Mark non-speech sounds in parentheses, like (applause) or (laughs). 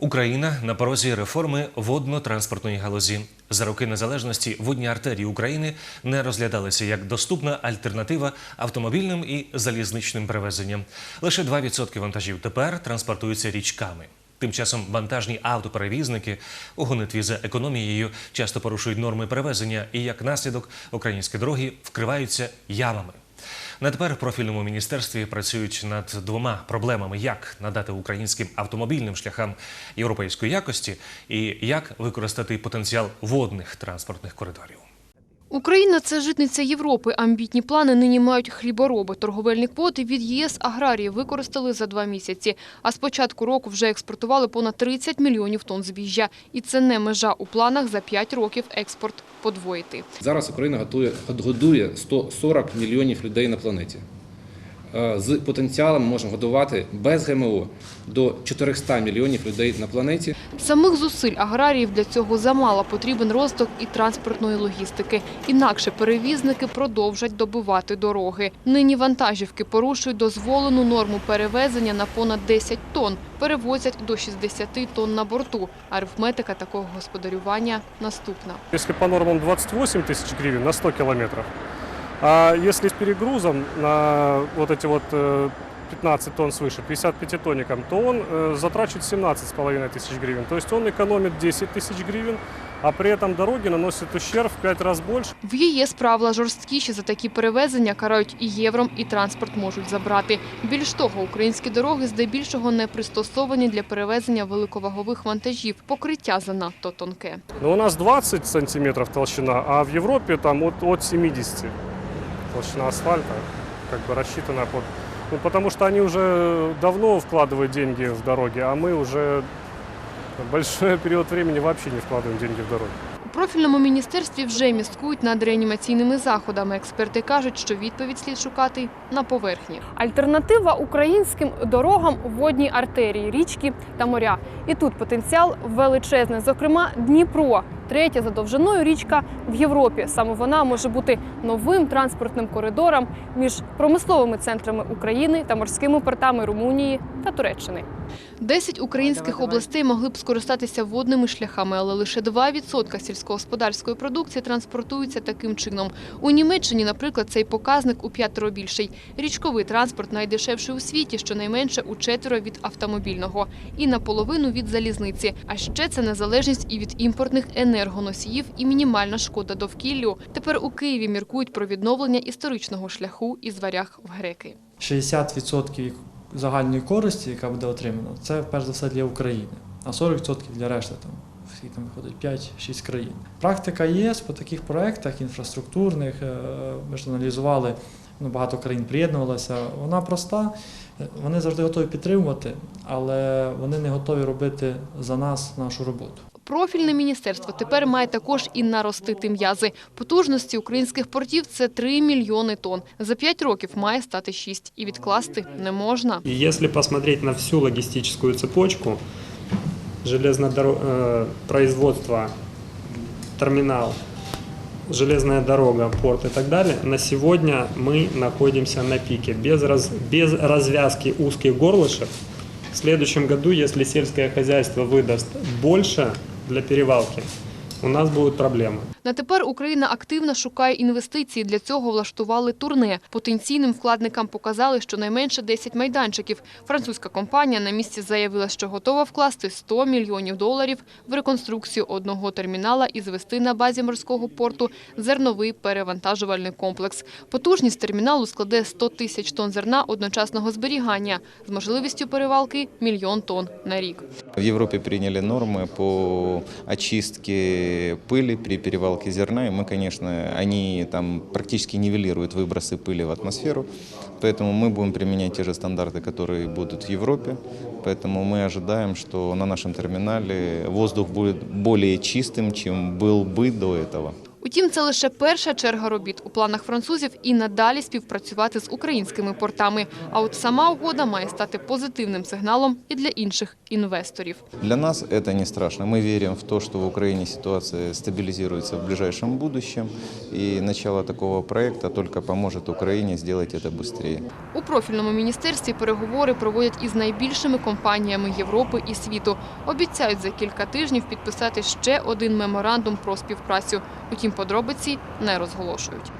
Україна на порозі реформи водно-транспортної галузі. За роки незалежності водні артерії України не розглядалися як доступна альтернатива автомобільним і залізничним перевезенням. Лише 2% вантажів тепер транспортуються річками. Тим часом вантажні автоперевізники у гонитві за економією часто порушують норми перевезення і як наслідок українські дороги вкриваються ямами. На тепер профільному міністерстві працюють над двома проблемами: як надати українським автомобільним шляхам європейської якості і як використати потенціал водних транспортних коридорів. Україна – це житниця Європи. Амбітні плани нині мають хлібороби. Торговельні квоти від ЄС аграрії використали за два місяці. А з початку року вже експортували понад 30 мільйонів тонн збіжжя. І це не межа у планах за 5 років експорт подвоїти. Зараз Україна готує, годує 140 мільйонів людей на планеті. Е, З потенціалом можемо годувати без ГМО до 400 мільйонів людей на планеті. Самих зусиль аграріїв для цього замало. Потрібен розвиток і транспортної логістики. Інакше перевізники продовжать добивати дороги. Нині вантажівки порушують дозволену норму перевезення на понад 10 тонн. Перевозять до 60 тонн на борту. Арифметика такого господарювання наступна. Если по нормам 28 тысяч гривен на 100 километров, а если с перегрузом на вот эти вот э, 15 тонн свыше, 55 тонником, то он э, затрачивает 17,5 тысяч гривен. То есть он экономит 10 тысяч гривен, а при этом дороги наносят ущерб в 5 раз больше. В ЄС правила жорсткіші за такі перевезення карають і євром, і транспорт можуть забрати. Більш того, українські дороги здебільшого не пристосовані для перевезення великовагових вантажів. Покриття занадто тонке. Но у нас 20 сантиметров толщина, а в Европе там от, от 70 толщина асфальта, как бы рассчитана под... Ну, потому что они уже давно вкладывают деньги в дороги, а мы уже большой период (laughs) времени вообще не вкладываем деньги в дороги. У профільному міністерстві вже міскують над реанімаційними заходами. Експерти кажуть, що відповідь слід шукати на поверхні. Альтернатива українським дорогам водні артерії, річки та моря. І тут потенціал величезний. Зокрема, Дніпро. Третя за довжиною річка в Європі. Саме вона може бути новим транспортним коридором між промисловими центрами України та морськими портами Румунії та Туреччини. Десять українських областей могли б скористатися водними шляхами, але лише 2% сільськогосподарської продукції транспортуються таким чином. У Німеччині, наприклад, цей показник у п'ятеро більший. Річковий транспорт найдешевший у світі, щонайменше у четверо від автомобільного і наполовину від залізниці. А ще це незалежність і від імпортних енергоносіїв і мінімальна шкода довкіллю. Тепер у Києві міркують про відновлення історичного шляху із варяг в греки. 60% загальної користі, яка буде отримана, це перш за все для України, а 40% для решти там. Скільки там виходить 5-6 країн. Практика ЄС по таких проєктах інфраструктурних, е, ми ж аналізували, ну, багато країн приєднувалося. Вона проста, е, вони завжди готові підтримувати, але вони не готові робити за нас нашу роботу. Профільне міністерство тепер має також і наростити м'язи. Потужності українських портів – це 3 мільйони тонн. За 5 років має стати 6. І відкласти не можна. И если посмотреть на всю логистическую цепочку, железное производство, терминал, железная дорога, порт и так далее, на сегодня мы находимся на пике. Без, раз, без развязки узких горлышек, в следующем году, если сельское хозяйство выдаст больше для перевалки, у нас будут проблемы. На тепер Україна активно шукає інвестиції. Для цього влаштували турне. Потенційним вкладникам показали щонайменше 10 майданчиків. Французька компанія на місці заявила, що готова вкласти 100 мільйонів доларів в реконструкцію одного термінала і звести на базі морського порту зерновий перевантажувальний комплекс. Потужність терміналу складе 100 тисяч тонн зерна одночасного зберігання з можливістю перевалки – мільйон тонн на рік. В Европе приняли нормы по очистке пыли при перевалке зерна, и мы, конечно, они там практически нивелируют выбросы пыли в атмосферу, поэтому мы будем применять те же стандарты, которые будут в Европе, поэтому мы ожидаем, что на нашем терминале воздух будет более чистым, чем был бы до этого. Утім, це лише перша черга робіт. У планах французів і надалі співпрацювати з українськими портами. А от сама угода має стати позитивним сигналом і для інших інвесторів. Для нас это не страшно. Мы верим в то, что в Украине ситуация стабилизируется в ближайшем будущем, и начало такого проекта только поможет Украине сделать это быстрее. У профільному міністерстві переговори проводять із найбільшими компаніями Європи і світу. Обіцяють за кілька тижнів підписати ще один меморандум про співпрацю. Утім, подробиці не розголошують.